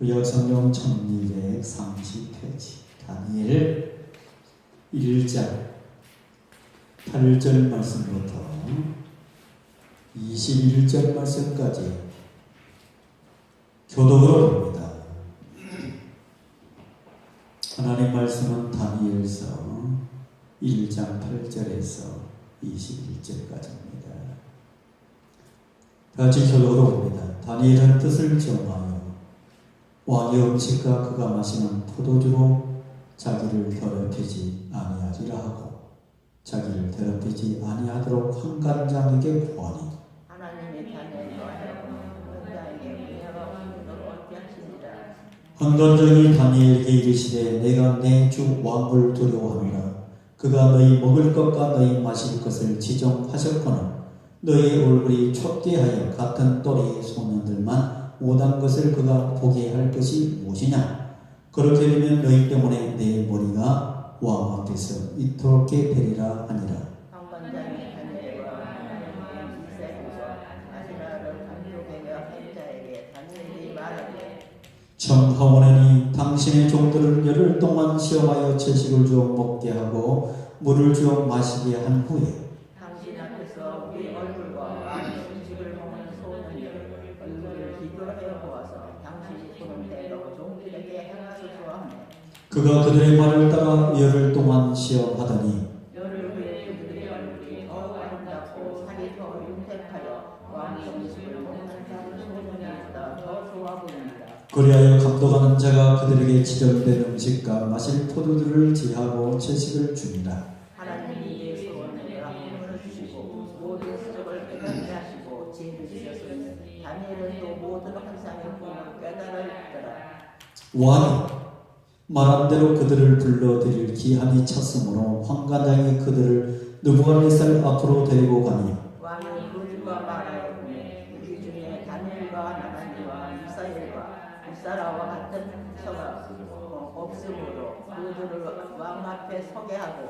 구약성경 1230페이지 다니엘 1장 8절 말씀부터 21절 말씀까지 교독으로 봅니다. 하나님 말씀은 다니엘서 1장 8절에서 21절까지입니다. 같이 교독으로 봅니다. 다니엘은 뜻을 정하여 왕의 음식과 그가 마시는 포도주로 자기를 더럽히지 아니하지라 하고 자기를 더럽히지 아니하도록 한 간장에게 왕국을 얻게 하시니라? 한간장이 다니엘에게 이르시되 내가 내 주 왕을 두려워하노라. 그가 너희 먹을 것과 너희 마실 것을 지정하셨거늘 너희 얼굴이 촉대하여 같은 또래의 소년들만 오단 것을 그가 보게 할 것이 무엇이냐? 그렇게 되면 너희 때문에 내 머리가 왕 앞에서 이토록게 되리라 하니라. 청하오네니 당신의 종들을 열흘 동안 시험하여 채식을 주어 먹게 하고 물을 주어 마시게 한 후에 당신 앞에서 우리 얼굴과 왕의 음식을 먹는 소년들 얼굴을 비교하여 보아서 당신이 보는 대로 종들에게 행하소서 하네 그가 그들의 말을 따라 열흘 동안 시험하더니 열흘 후에 그들의 얼굴이 더욱 아름답고 살이 더 윤택하여 왕의 음식을 먹는 다른 소년들보다. 더 좋아 보인다. 그리하여 감독하는 자가 그들에게 지정된 음식과 마실 포도들을 지하고 채식을 주니라. 하나님이 내 소원을 rah음을 주시고 모든 수적을 깨닫게 하시고 지혜를 주셨으니 다니엘은 또 모든 환상의 꿈을 깨달았더라. 왕이 말한 대로 그들을 불러들일 기한이 찼으므로 황관장이 그들을 느부갓네살 앞으로 데리고 가니 왕이 그들과 말하였으니 우리 중에 다니엘과 나단이와 미사엘과 부사라와 같은 처가 없으므로 그들을 왕 앞에 서게 하고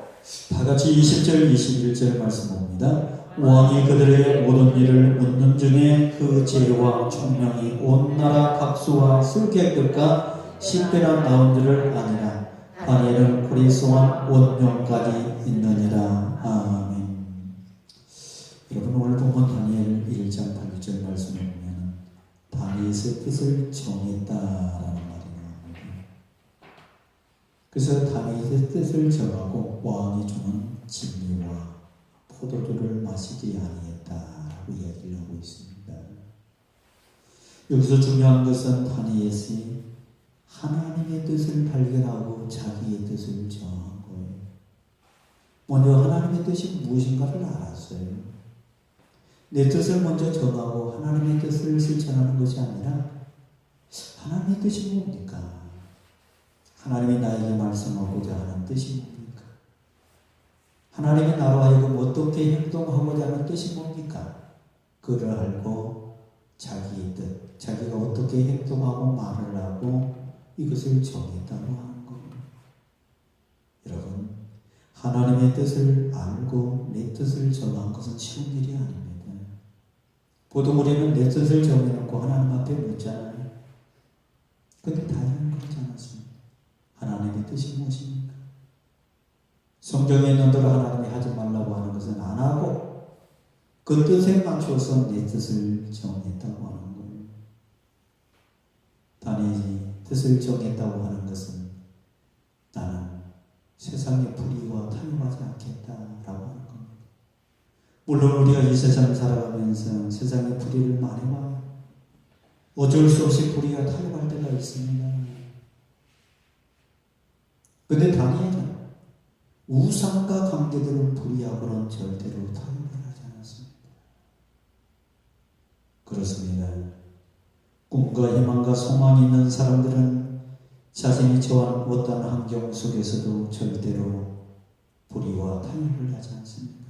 다 같이 20절 21절 말씀 봅니다. 왕이 그들의 모든 일을 묻는 중에 그 지혜와 총명이 온 나라 각수와 술객들과 나온 줄을 아니라 다니엘은 그리스도와 원명까지 있느니라. 아멘. 여러분 오늘 본문 다니엘 1장 8절 말씀을 보면 다니엘의 뜻을 정했다라는 말이 나옵니다. 그래서 다니엘의 뜻을 정하고 왕이 주는 진리와 포도주를 마시지 아니했다라고 이야기를 하고 있습니다. 여기서 중요한 것은 다니엘이 하나님의 뜻을 발견하고 자기의 뜻을 정한 거예요. 먼저 하나님의 뜻이 무엇인가를 알았어요. 내 뜻을 먼저 정하고 하나님의 뜻을 실천하는 것이 아니라 하나님의 뜻이 뭡니까? 하나님이 나에게 말씀하고자 하는 뜻이 뭡니까? 하나님이 나로 하여금 어떻게 행동하고자 하는 뜻이 뭡니까? 그를 알고 자기의 뜻, 자기가 어떻게 행동하고 말을 하고 이것을 정했다고 하는 겁니다. 여러분, 하나님의 뜻을 알고 내 뜻을 정한 것은 쉬운 일이 아닙니다. 보통 우리는 내 뜻을 정해놓고 하나님 앞에 묻잖아요. 근데 다행한 그렇지 않았습니다. 하나님의 뜻이 무엇입니까? 성경에 있는 대로 하나님이 하지 말라고 하는 것은 안 하고 그 뜻에 맞춰서 내 뜻을 정했다고 하는 거예요. 다니엘이 뜻을 정했다고 하는 것은 나는 세상의 불의와 타협하지 않겠다라고 하는 겁니다. 물론 우리가 이 세상 살아가면서 세상의 불의를 많이 봐요. 어쩔 수 없이 불의가 타협할 때가 있습니다. 근데 다니엘은 우상과 관계들을 불의하고는 절대로 타협을 하지 않았습니다. 그렇습니다. 꿈과 희망과 소망이 있는 사람들은 자신이 처한 어떤 환경 속에서도 절대로 불의와 타협을 하지 않습니다.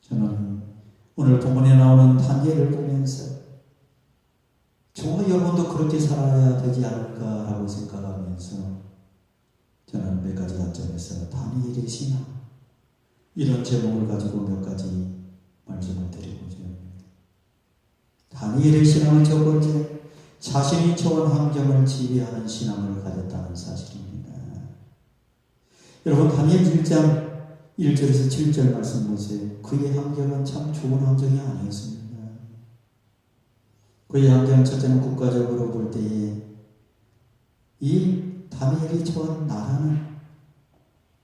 저는 오늘 본문에 나오는 다니엘을 보면서 저와 여러분도 그렇게 살아야 되지 않을까라고 생각하면서 저는 몇 가지 관점에서 다니엘의 신앙 이런 제목을 가지고 몇 가지 말씀을 합니다. 다니엘의 신앙은 첫 번째 자신이 처한 환경을 지배하는 신앙을 가졌다는 사실입니다. 여러분 다니엘 1장 1절에서 7절 말씀 보세요. 그의 환경은 참 좋은 환경이 아니었습니다. 그의 환경 첫째는 국가적으로 볼 때에 이 다니엘이 처한 나라는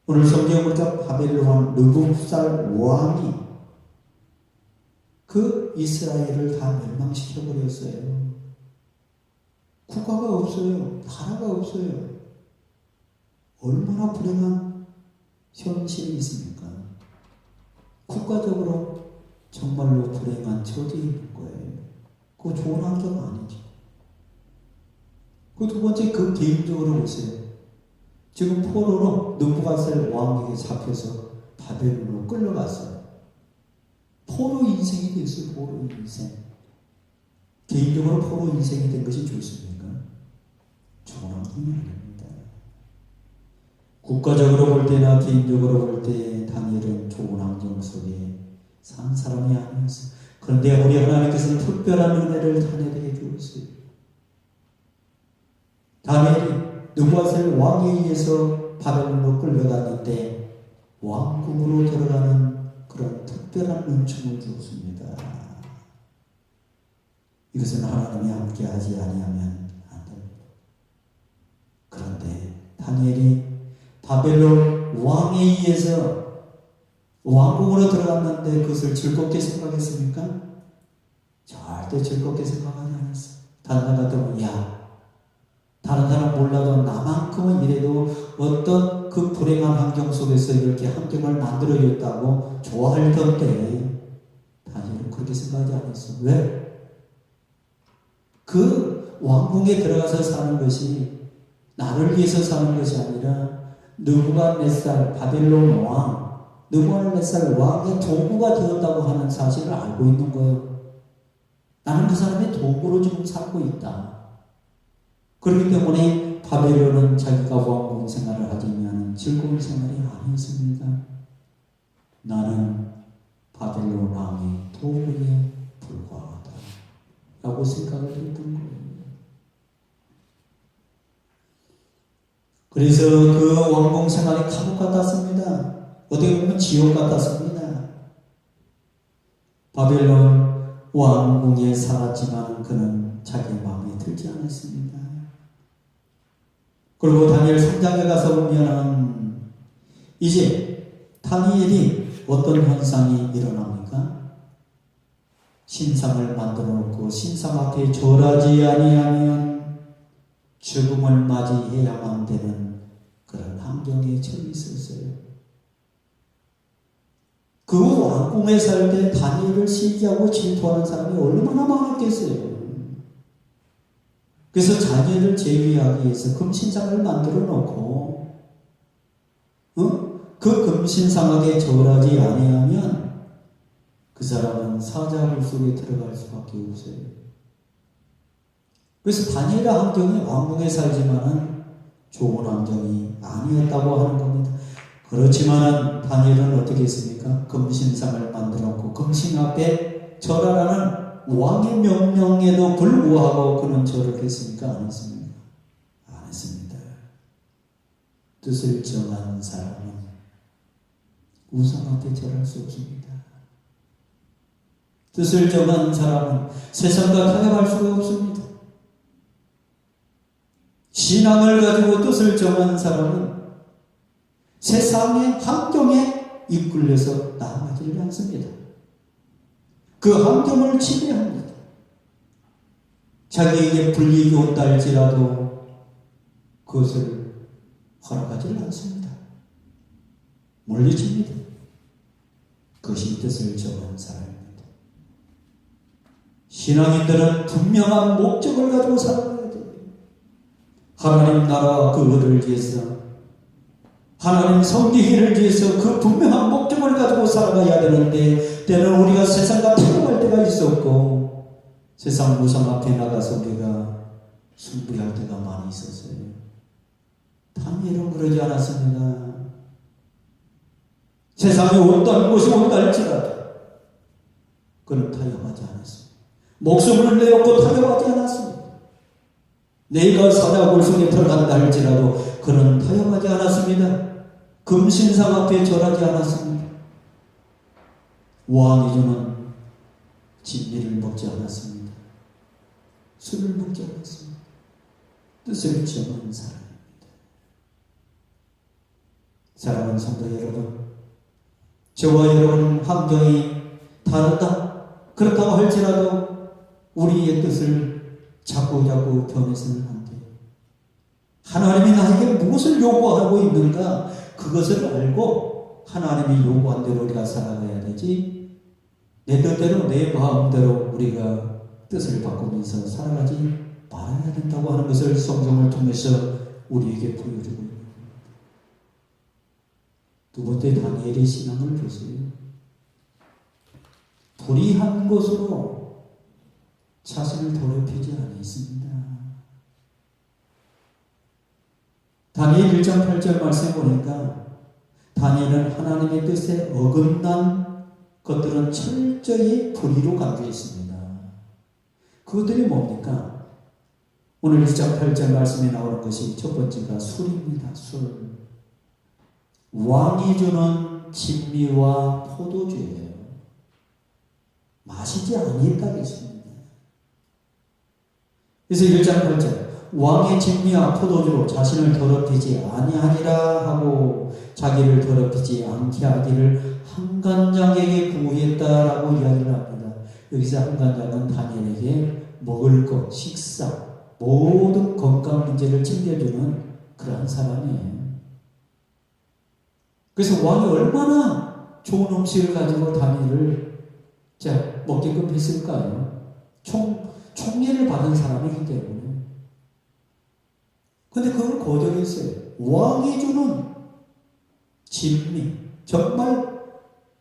오늘 성경을 보니까 바벨론 느부살 왕이 그 이스라엘을 다 멸망시켜 버렸어요. 국가가 없어요. 나라가 없어요. 얼마나 불행한 현실이 있습니까? 국가적으로 정말로 불행한 처지에 있는 거예요. 그거 좋은 환경 아니죠. 그 두 번째 그 개인적으로 보세요. 지금 포로로 느부갓셀 왕에게 잡혀서 바벨론으로 끌려갔어요. 포로 인생이 됐어요. 포로 인생. 개인적으로 포로 인생이 된 것이 좋습니까? 환경이 아닙니다. 국가적으로 볼 때나 개인적으로 볼 때 다니엘은 좋은 환경 속에 산 사람이 아니었어요. 그런데 우리 하나님께서는 특별한 은혜를 다니엘에게 주었어요. 다니엘이 느부갓셀 왕에 의해서 바벨론으로 끌려갔는데 왕궁으로 들어가는 그런 특별한 은총을 주었습니다. 이것은 하나님이 함께하지 아니하면 안 됩니다. 그런데 다니엘이 바벨론 왕에 의해서 왕궁으로 들어갔는데 그것을 즐겁게 생각했습니까? 절대 즐겁게 생각하지 않았어. 다른 사람 같으면 야 다른 사람 몰라도 나만큼은 이래도 어떤 그 불행한 환경 속에서 이렇게 환경을 만들어줬다고 좋아할 텐데 다니엘은 그렇게 생각하지 않았어. 왜? 그 왕궁에 들어가서 사는 것이 나를 위해서 사는 것이 아니라 느부갓네살 바벨론 왕 느부갓네살 왕의 도구가 되었다고 하는 사실을 알고 있는 거예요. 나는 그 사람의 도구로 지금 살고 있다. 그렇기 때문에 바벨론은 자기가 왕궁 생활을 하지만 즐거운 생활이 아니었습니다. 나는 바벨론 왕의 도구에 불과하다. 라고 생각을 했던 거예요. 그래서 그 왕궁 생활이 감옥 같았습니다. 어떻게 보면 지옥 같았습니다. 바벨론 왕궁에 살았지만 그는 자기 마음에 들지 않았습니다. 그리고 다니엘 3장에 가서 보면은 이제 다니엘이 어떤 현상이 일어납니까? 신상을 만들어 놓고 신상 앞에 절하지 아니하면 죽음을 맞이해야만 되는 그런 환경에 처해 있었어요. 그 왕궁에 살 때 다니엘을 시기하고 질투하는 사람이 얼마나 많았겠어요. 그래서 자녀를 제위하기 위해서 금신상을 만들어 놓고 어? 그 금신상에게 절하지 아니하면 그 사람은 사자굴 속에 들어갈 수밖에 없어요. 그래서 다니엘의 환경이 왕궁에 살지만은 좋은 환경이 아니었다고 하는 겁니다. 그렇지만은 다니엘은 어떻게 했습니까? 금신상을 만들어 놓고 금신 앞에 절하라는 왕의 명령에도 불구하고 그는 절을 했습니까? 안 했습니까? 안 했습니다. 뜻을 정한 사람은 우상 앞에 절할 수 없습니다. 뜻을 정한 사람은 세상과 타협할 수가 없습니다. 신앙을 가지고 뜻을 정한 사람은 세상의 환경에 이끌려서 나아가지를 않습니다. 그 환경을 지배합니다. 자기에게 불이익이 온다 할지라도 그것을 허락하지 않습니다. 물리칩니다. 그것이 뜻을 정한 사람입니다. 신앙인들은 분명한 목적을 가지고 살아가야 돼요. 하나님 나라 그거를 위해서 하나님 성기회를 위해서 그 분명한 목적을 가지고 살아가야 되는데 때는 우리가 세상과 타협할 때가 있었고 세상 무상 앞에 나가서 우리가 승부할 때가 많이 있었어요. 다니엘은 그러지 않았습니다. 세상에 어떤 것이 온다 할지라도 그는 타협하지 않았습니다. 목숨을 내었고 타협하지 않았습니다. 내가 사자굴 속에 들어간다 할지라도 그는 타협하지 않았습니다. 금신상 앞에 절하지 않았습니다. 왕이 주는 진리를 먹지 않았습니다. 술을 먹지 않았습니다. 뜻을 정한 사람입니다. 사랑하는 성도 여러분, 저와 여러분 환경이 다르다. 그렇다고 할지라도 우리의 뜻을 자꾸 자꾸 변해서는 안 돼요. 하나님이 나에게 무엇을 요구하고 있는가 그것을 알고 하나님이 요구한 대로 우리가 살아가야 되지 내 뜻대로 내 마음대로 우리가 뜻을 바꾸면서 살아가지 말아야 된다고 하는 것을 성경을 통해서 우리에게 보여주고 있는 두 번째 다니엘의 신앙을 보세요. 불의한 것으로 자신을 더럽히지 않았습니다. 다니엘 1장 8절 말씀 보니까 다니엘은 하나님의 뜻에 어긋난 것들은 철저히 불의로 간주했습니다. 그것들이 뭡니까? 오늘 1장 8절 말씀에 나오는 것이 첫 번째가 술입니다. 술. 왕이 주는 진미와 포도주예요. 마시지 아니했다 했습니다. 그래서 1장 8절 왕의 진미와 포도주로 자신을 더럽히지 아니하니라 하고 자기를 더럽히지 않게 하기를 한간장에게 구했다라고 이야기를 합니다. 여기서 한간장은 다니엘에게 먹을 것, 식사, 모든 건강 문제를 챙겨주는 그러한 사람이에요. 그래서 왕이 얼마나 좋은 음식을 가지고 다니엘을 자, 먹게끔 했을까요? 총, 총리를 받은 사람이기 때문에. 근데 그걸 거절했어요. 왕이 주는 진미. 정말,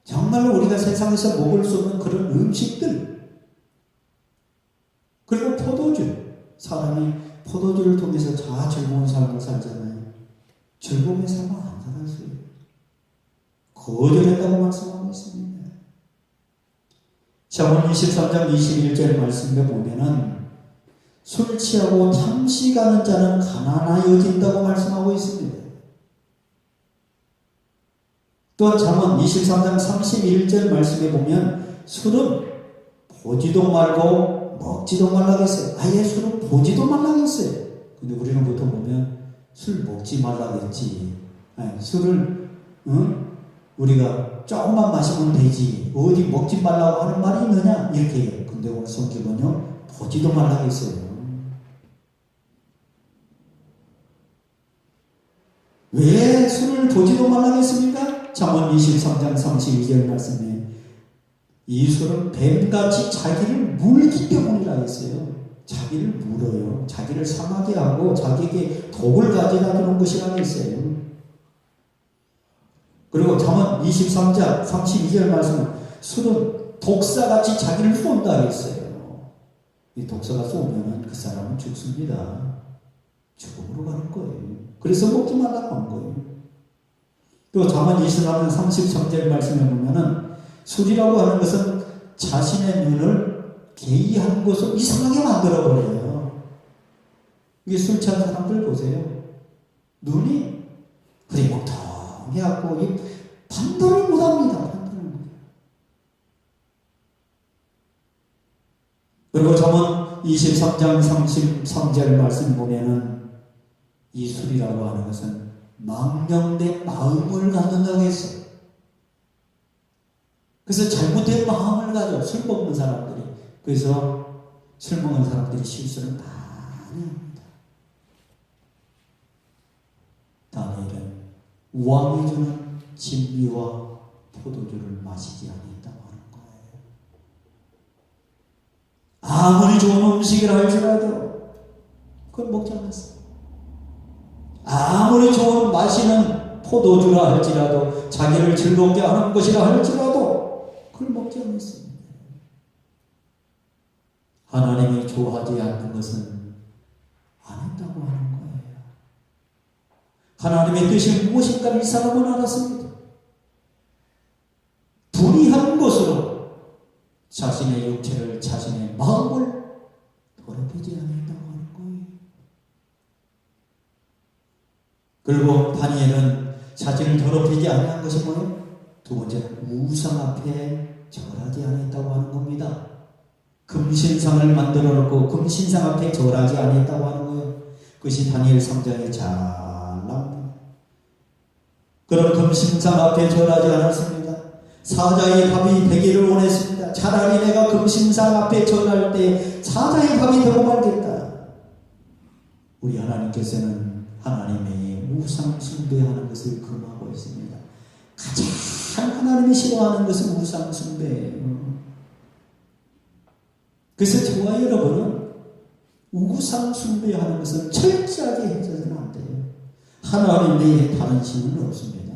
정말 우리가 세상에서 먹을 수 없는 그런 음식들. 그리고 포도주. 사람이 포도주를 통해서 다 즐거운 삶을 살잖아요. 즐거움의 삶을 안 살았어요. 거절했다고 말씀하고 있습니다. 자문 23장 21절 말씀에 보면은 술 취하고 탐식하는 자는 가난하여진다고 말씀하고 있습니다. 또한 잠언 23장 31절 말씀에 보면 술은 보지도 말고 먹지도 말라겠어요. 아예 술은 보지도 말라겠어요. 근데 우리는 보통 보면 술 먹지 말라겠지. 아니, 술을 응? 우리가 조금만 마시면 되지. 어디 먹지 말라고 하는 말이 있느냐? 이렇게 해요. 근데 오늘 성경은요, 보지도 말라고 했어요. 왜 술을 보지도 말라고 했습니까? 잠언 23장 32절 말씀에 이 술은 뱀같이 자기를 물기 때문이라 했어요. 자기를 물어요. 자기를 상하게 하고 자기에게 독을 가져다 주는 것이라 했어요. 그리고 잠언 23장 32절 말씀은 술은 독사같이 자기를 쏜다 했어요. 이 독사가 쏘면 그 사람은 죽습니다. 죽음으로 가는 거예요. 그래서 먹지 말라고 한 거예요. 또 잠언 23장 33절 말씀에 보면은 술이라고 하는 것은 자신의 눈을 개의한 곳으로 이상하게 만들어 버려요. 이게 술 취한 사람들 보세요. 눈이 흐리멍텅해갖고 이 판단을 못합니다. 그리고 잠언 23장 33절 말씀 보면은 이 술이라고 하는 것은 망령된 마음을 갖는다고 했어요. 그래서 잘못된 마음을 가져 술 먹는 사람들이 그래서 술 먹는 사람들이 실수를 많이 합니다. 다니엘은 왕이 주는 진미와 포도주를 마시지 않았다고 하는 거예요. 아무리 좋은 음식이라 할지라도 그걸 먹지 않았어요. 아무리 좋은 마시는 포도주라 할지라도 자기를 즐겁게 하는 것이라 할지라도 그걸 먹지 않았습니다. 하나님이 좋아하지 않는 것은 안 한다고 하는 거예요. 하나님의 뜻이 무엇인가 이 사람은 알았습니다. 불의한 것으로 자신의 육체를 자신의 마음을 더럽히지 않는다고 하는 거예요. 그리고 다니엘은 자신을 더럽히지 아니한 것이 뭐예요? 두 번째 우상 앞에 절하지 않았다고 하는 겁니다. 금신상을 만들어 놓고 금신상 앞에 절하지 않았다고 하는 거예요. 그것이 다니엘 3장에 잘 나옵니다. 그런 금신상 앞에 절하지 않았습니다. 사자의 밥이 되기를 원했습니다. 차라리 내가 금신상 앞에 절할 때 사자의 밥이 되고 말겠다. 우리 하나님께서는 하나님의 우상 숭배하는 것을 금하고 있습니다. 가장 하나님이 싫어하는 것은 우상 숭배예요. 그래서 저와 여러분은 우상 숭배하는 것을 철저하게 해서는 안 돼요. 하나님 외에 다른 신은 없습니다.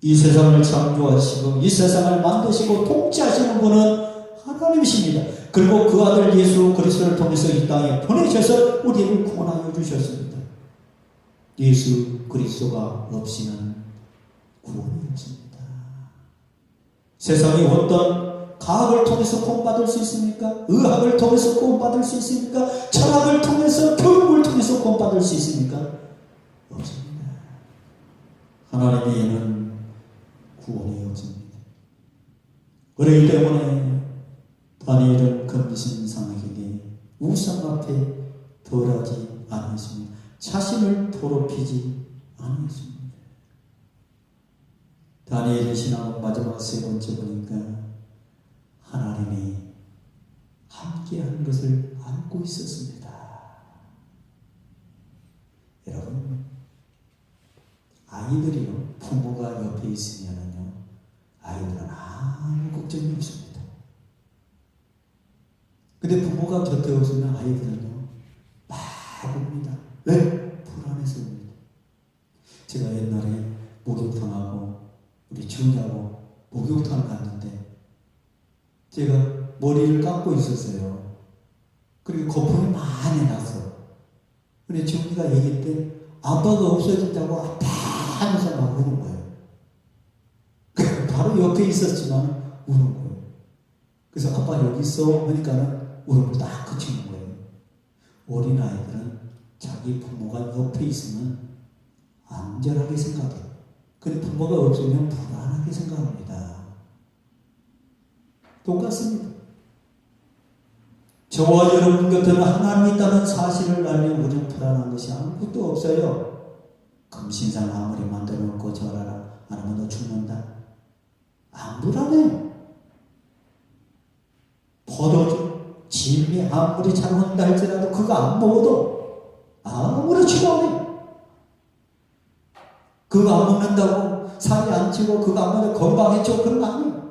이 세상을 창조하시고 이 세상을 만드시고 통치하시는 분은 하나님이십니다. 그리고 그 아들 예수 그리스도를 통해서 이 땅에 보내셔서 우리를 구원하여 주셨습니다. 예수 그리스도가 없이는 구원이 없습니다. 세상에 어떤 과학을 통해서 구원받을 수 있습니까? 의학을 통해서 구원받을 수 있습니까? 철학을 통해서 교육을 통해서 구원받을 수 있습니까? 없습니다. 하나님에는 구원이 없습니다. 그렇기 때문에 다니엘은 금신상에게 우상 앞에 덜하지 않았습니다. 자신을 더럽히지 않았습니다. 다니엘의 신앙은 마지막 세 번째 보니까 하나님이 함께한 것을 알고 있었습니다. 여러분, 아이들이요, 부모가 옆에 있으면요, 아이들은 아무 걱정이 없습니다. 근데 부모가 곁에 없으면 아이들은요, 제가 머리를 감고 있었어요. 그리고 거품이 많이 났어. 근데 지훈이가 얘기할 때 아빠가 없어진다고 아빠 하면서 막 우는 거예요. 바로 옆에 있었지만 우는 거예요. 그래서 아빠 여기 있어 하니까는 울음을 딱 그치는 거예요. 어린아이들은 자기 부모가 옆에 있으면 안전하게 생각해요. 근데 부모가 없으면 불안하게 생각합니다. 똑같습니다. 저와 여러분 곁에는 하나님이 있다는 사실을 알면 우리는 불안한 것이 아무것도 없어요. 금신상 아무리 만들어 놓고 절하라 안 하면 너 죽는다. 안 불안해요. 포도주, 진미 아무리 잘 온다 할지라도 그거 안 먹어도 아무렇지도 않아요. 그거 안 먹는다고 살이 안 찌고 그거 안 먹는다고 건강해지고 그런 거 아니에요.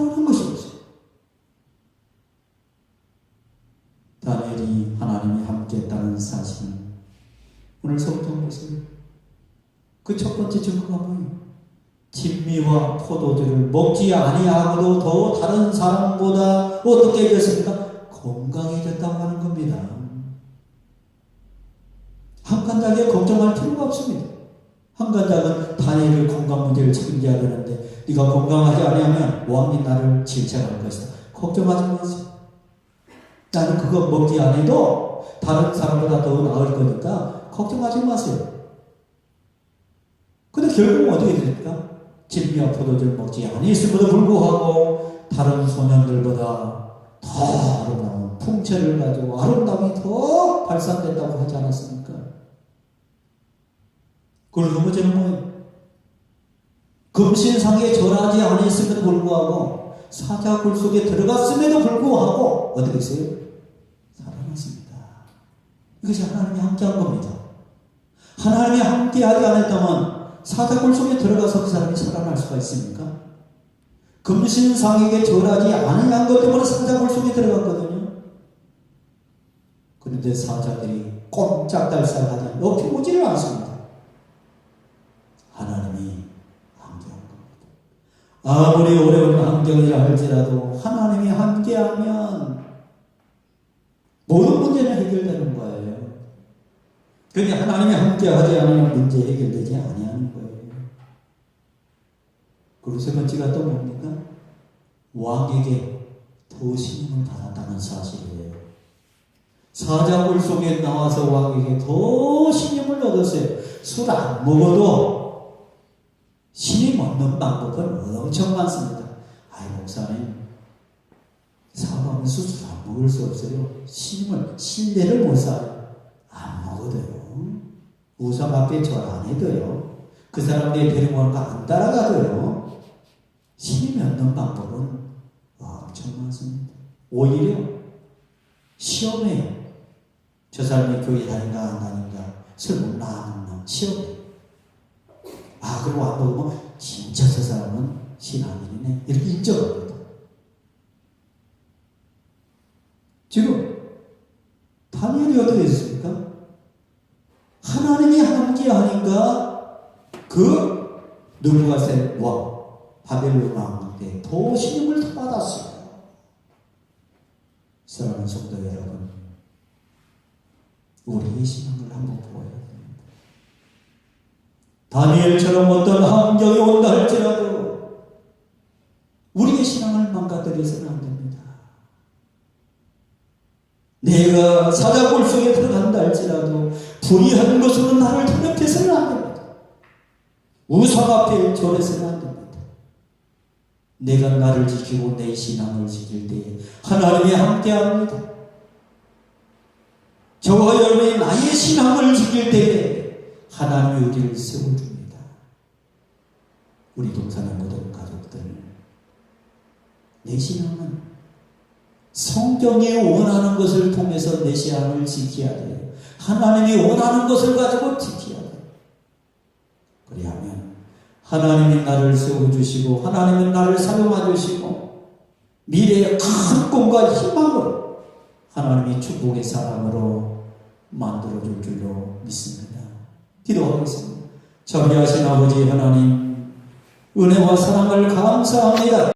불안한 것이 없어요. 다니엘이 하나님이 함께 했다는 사실은 오늘 성경 보세요. 그 첫 번째 증거가 뭐예요? 진미와 포도주를 먹지 아니하고도 더 다른 사람보다 어떻게 되었습니까? 건강해졌다고 하는 겁니다. 한 간장에 걱정할 필요가 없습니다. 한 간장은 다니엘을 건강 문제를 책임져야 되는데 네가 건강하지 아니하면 왕이 나를 질책할 것이다. 걱정하지 마세요. 나는 그거 먹지 않아도 다른 사람보다 더 나을 거니까 걱정하지 마세요. 근데 결국 어떻게 됩니까? 진미와 포도주를 먹지 아니했음에도 불구하고 다른 소년들보다 더 아름다운 풍채를 가지고 아름다움이 더 발산된다고 하지 않았습니까? 그리고 두 번째는 뭐예요? 금신상에 절하지 아니했음에도 불구하고 사자 굴 속에 들어갔음에도 불구하고 어떻게 했어요? 살아났습니다. 이것이 하나님이 함께한 겁니다. 하나님이 함께하지 않았다면 사자 굴 속에 들어가서 그 사람이 살아날 수가 있습니까? 금신상에게 절하지 아니한 것 때문에 사자 굴 속에 들어갔거든요. 그런데 사자들이 꼼짝달싹하지 높이 오지를 않습니다. 하나님이 함께한 겁니다. 아무리 어려운 환경이라 할지라도 하나님이 함께하면 모든 문제는 해결되는 거예요. 그게 하나님이 함께하지 않으면 문제 해결되지 아니하는 거예요. 그리고 세 번째가 또 뭡니까? 왕에게 더 신임을 받았다는 사실이에요. 사자굴 속에 나와서 왕에게 더 신임을 얻었어요. 술 안 먹어도 신임 얻는 방법은 엄청 많습니다. 아이, 목사님, 사업하면서 술안 먹을 수 없어요. 신임을, 신뢰를 못 쌓아요. 안 먹어도요. 우상 앞에 절안 해도요. 그 사람들이 데리고 가안 따라가도요. 신임이 얻는 방법은 엄청 많습니다. 오히려 시험에 저 사람이 교회 다닌가 안 다닌가 술 먹나 안 시험에 아 그리고 안 먹으면 진짜 저 사람은 신앙인이네 이렇게 인정합니다. 지금 다니엘이 어떻게 됐습니까? 하나님이 함께 하니까 그 느부갓의 왕 바벨론 왕한테 더 신임을 더 받았어요. 사랑하는 성도 여러분, 우리의 신앙을 한번 됩니 다. 다니엘처럼 어떤 환경이 온다 할지라도 우리의 신앙을 망가뜨려서는 안 됩니다. 내가 사자골 속에 들어간다 할지라도 불의한 것으로 나를 더럽혀서는 안 됩니다. 우상 앞에 절해서는 안 됩니다. 내가 나를 지키고 내 신앙을 지킬 때에 하나님이 함께합니다. 저와 여러분이 나의 신앙을 지킬 때에 하나님이 우리를 세워줍니다. 우리 동산의 모든 가족들 내 신앙은 성경이 원하는 것을 통해서 내 신앙을 지켜야 돼요. 하나님이 원하는 것을 가지고 지켜야 돼요. 그리하면 하나님이 나를 세워주시고 하나님은 나를 사용하 주시고 미래의 큰 꿈과 희망으로 하나님이 축복의 사람으로 만들어줄 줄로 믿습니다. 기도하겠습니다. 자비하신 아버지 하나님 은혜와 사랑을 감사합니다.